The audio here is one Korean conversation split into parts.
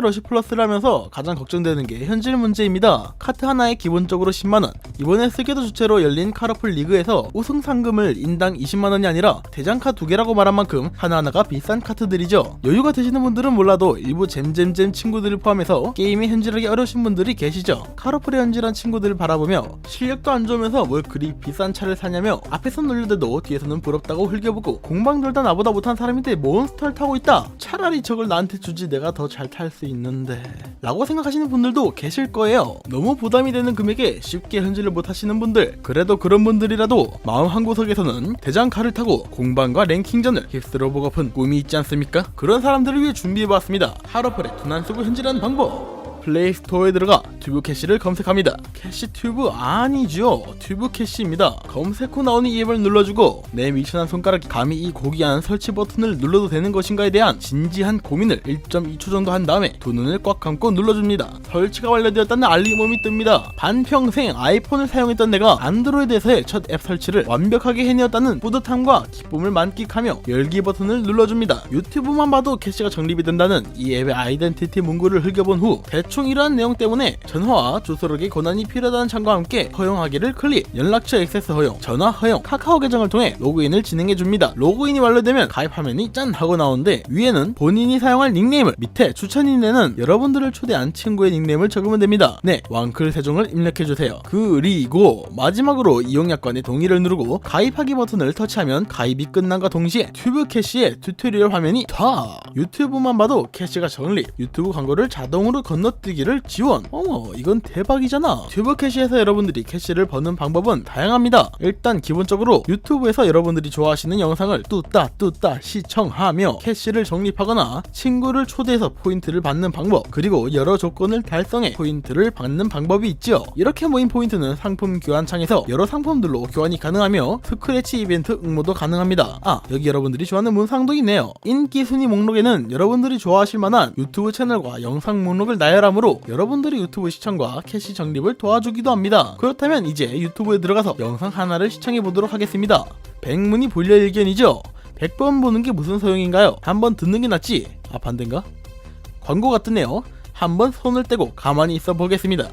러시 플러스라면서 가장 걱정되는 게 현질 문제입니다. 카트 하나에 기본적으로 10만원. 이번에 세계도 주최로 열린 카러플 리그에서 우승 상금을 인당 20만원이 아니라 대장카 두 개라고 말한 만큼 하나하나가 비싼 카트들이죠. 여유가 되시는 분들은 몰라도 일부 잼잼잼 친구들을 포함해서 게임이 현질하기 어려우신 분들이 계시죠. 카러플의 현질한 친구들을 바라보며 실력도 안 좋으면서 뭘 그리 비싼 차를 사냐며 앞에서 놀려대도 뒤에서는 부럽다고 흘겨보고 공방 돌다 나보다 못한 사람인데 몬스터를 타고 있다. 차라리 저걸 나한테 주지 내가 더 잘 탈 수 있 는데 라고 생각하시는 분들도 계실 거예요. 너무 부담이 되는 금액에 쉽게 현질을 못 하시는 분들 그래도 그런 분들이라도 마음 한구석에서는 대장카를 타고 공방과 랭킹전을 휩쓸어 보고픈 꿈이 있지 않습니까? 그런 사람들을 위해 준비해봤습니다. 하루펄의 두난 쓰고 현질하는 방법 플레이 스토어에 들어가 튜브 캐시를 검색합니다. 캐시 튜브 아니죠. 튜브 캐시입니다. 검색 후 나오는 이 앱을 눌러주고 내 미천한 손가락이 감히 이 고귀한 설치 버튼을 눌러도 되는 것인가에 대한 진지한 고민을 1.2초 정도 한 다음에 두 눈을 꽉 감고 눌러줍니다. 설치가 완료되었다는 알림음이 뜹니다. 반평생 아이폰을 사용했던 내가 안드로이드에서의 첫 앱 설치를 완벽하게 해내었다는 뿌듯함과 기쁨을 만끽하며 열기 버튼을 눌러줍니다. 유튜브만 봐도 캐시가 정립이 된다는 이 앱의 아이덴티티 문구를 흘겨본 후 대충 이러한 내용 때문에 전화와 주소록의 권한이 필요하다는 창과 함께 허용하기를 클릭 연락처 액세스 허용 전화 허용 카카오 계정을 통해 로그인을 진행해 줍니다. 로그인이 완료되면 가입 화면이 짠 하고 나오는데 위에는 본인이 사용할 닉네임을 밑에 추천인에는 여러분들을 초대한 친구의 닉네임을 적으면 됩니다. 네 왕클 세종을 입력해 주세요. 그리고 마지막으로 이용 약관의 동의를 누르고 가입하기 버튼을 터치하면 가입이 끝난과 동시에 튜브 캐시의 튜토리얼 화면이 다 유튜브만 봐도 캐시가 정립 유튜브 광고를 자동으로 건너 뛰기를 지원. 어머 이건 대박이잖아. 튜브 캐시에서 여러분들이 캐시를 버는 방법은 다양합니다. 일단 기본적으로 유튜브에서 여러분들이 좋아하시는 영상을 뚜따 뚜따 시청하며 캐시를 정립하거나 친구를 초대해서 포인트를 받는 방법 그리고 여러 조건을 달성해 포인트를 받는 방법이 있죠. 이렇게 모인 포인트는 상품 교환 창에서 여러 상품들로 교환이 가능하며 스크래치 이벤트 응모도 가능합니다. 아 여기 여러분들이 좋아하는 문상도 있네요. 인기 순위 목록에는 여러분들이 좋아하실 만한 유튜브 채널과 영상 목록을 나열하 므로 여러분들의 유튜브 시청과 캐시 정립을 도와주기도 합니다. 그렇다면 이제 유튜브에 들어가서 영상 하나를 시청해 보도록 하겠습니다. 백문이 불여일견이죠. 100번 보는 게 무슨 소용인가요? 한번 듣는 게 낫지. 아 반대인가? 광고 같으네요. 한번 손을 떼고 가만히 있어 보겠습니다.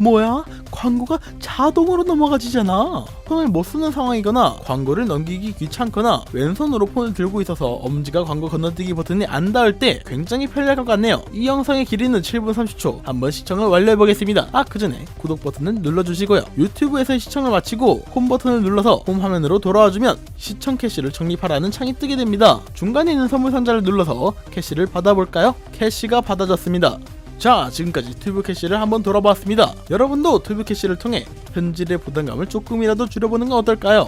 뭐야? 광고가 자동으로 넘어가지잖아. 폰을 못 쓰는 상황이거나 광고를 넘기기 귀찮거나 왼손으로 폰을 들고 있어서 엄지가 광고 건너뛰기 버튼이 안 닿을 때 굉장히 편리할 것 같네요. 이 영상의 길이는 7분 30초. 한번 시청을 완료해 보겠습니다. 아, 그 전에 구독 버튼을 눌러 주시고요. 유튜브에서 시청을 마치고 홈 버튼을 눌러서 홈 화면으로 돌아와 주면 시청 캐시를 적립하라는 창이 뜨게 됩니다. 중간에 있는 선물 상자를 눌러서 캐시를 받아볼까요? 캐시가 받아졌습니다. 자 지금까지 튜브 캐시를 한번 돌아봤습니다. 여러분도 튜브 캐시를 통해 현질의 부담감을 조금이라도 줄여보는 건 어떨까요